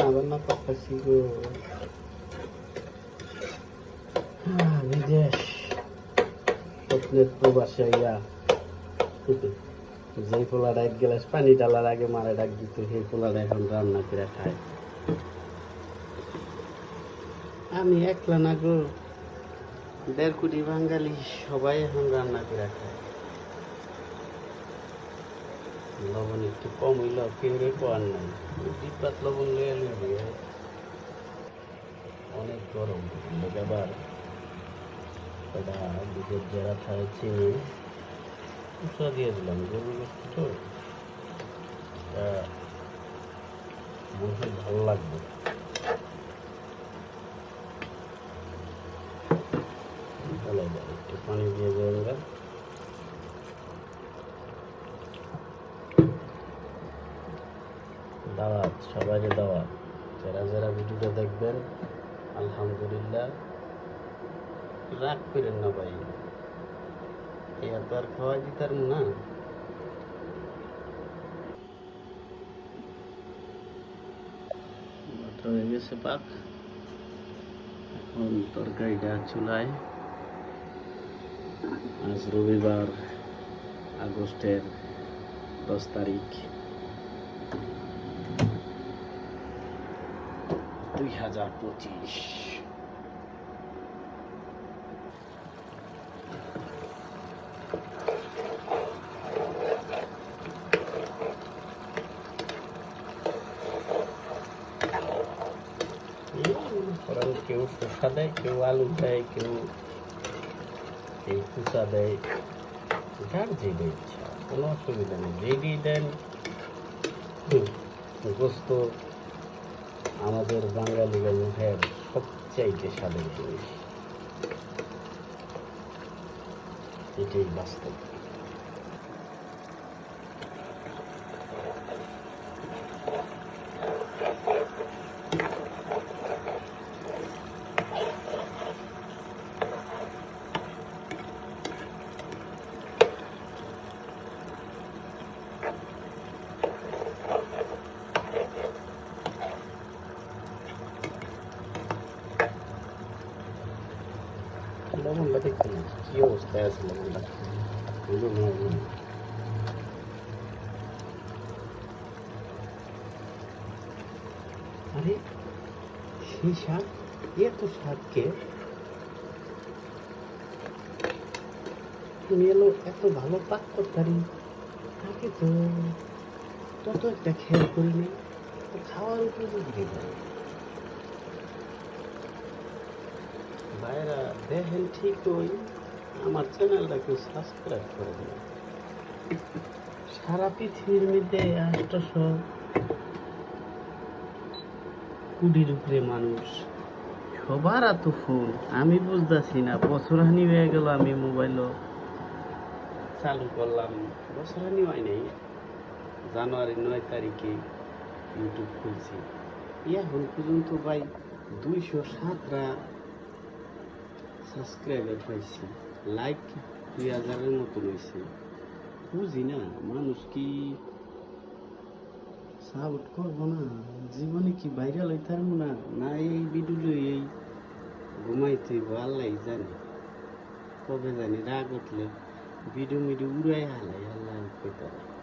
রান্না বান্না করতেছি গো হ্যাঁ, বিদেশ স্বপ্নের প্রবাসে ইয়া যেই পোলাটা এক গ্লাস পানি ডালার আগে মারা ডাক দিত সেই পোলাটা এখন রান্না করে খায় আমি একলা না গো। দেড় কোটি বাঙালি সবাই এখন রান্না করে খায় লবণ একটু কম হইল কেউ রে কোয়ার নাই। ডিপাত লবণ লইয়া লইবি অনেক গরম। লোক আবার এটা দুধের যারা খায় চিনি। উঁচা দিয়ে দিলাম গরুর গোস্ত তো। মুখে ভালো লাগবে। তাহলে একটু পানি দিয়ে দেবেন। দাওয়াত, সবাইকে দাওয়াত। যারা যারা ভিডিওটা দেখবেন, আলহামদুলিল্লাহ, রাগ করেন না ভাই। এ তো আর খাওয়াই দিতার না। হয়ে গেছে পাক। এখন তরকারিটা চুলায়। আজ রবিবার আগস্টের দশ তারিখ। দুই হাজার পঁচিশ। কেউ শসা দেয়, কেউ আলু দেয়, কেউ এই কুচা দেয়। যার যেটা ইচ্ছা, কোনো অসুবিধা নেই। যেটি দেন গোস্ত আমাদের বাঙালিদের মুখের সবচাইতে স্বাদের জিনিস এটাই বাস্তব। লবণটা দেখতে কি অবস্থায় আছে লবণটা। আরে, সেই শাক এত তুমি এলো এত ভালো পাক করতারি তাকে তো তত একটা খেয়াল করিনি খাওয়ার উপযোগী ভাইরা দেখেন ঠিকই আমার চ্যানেলটাকে সাবস্ক্রাইব করে দিন। সারা পৃথিবীর মধ্যে আষ্টশো কুড়ির উপরে মানুষ। সবার এত ফোন আমি বুঝতেছি না বছরহানি হয়ে গেল আমি মোবাইলও চালু করলাম। বছরহানি হয় নাই, জানুয়ারি নয় তারিখে ইউটিউব খুলছি। এখন পর্যন্ত ভাই দুইশো সাতটা সাবস্ক্রাইবার পাইছি লাইক দুই হাজারের মতো রয়েছে। বুঝি না, মানুষ কি সাপোর্ট করব না? জীবনে কি ভাইরাল হইতে পারব না? না এই ভিডিও এই ঘুমাইতে আল্লাহ জানে। কবে জানি রাগ উঠলে ভিডিও মিডিও উড়াই হালাই, আল্লাহ পারে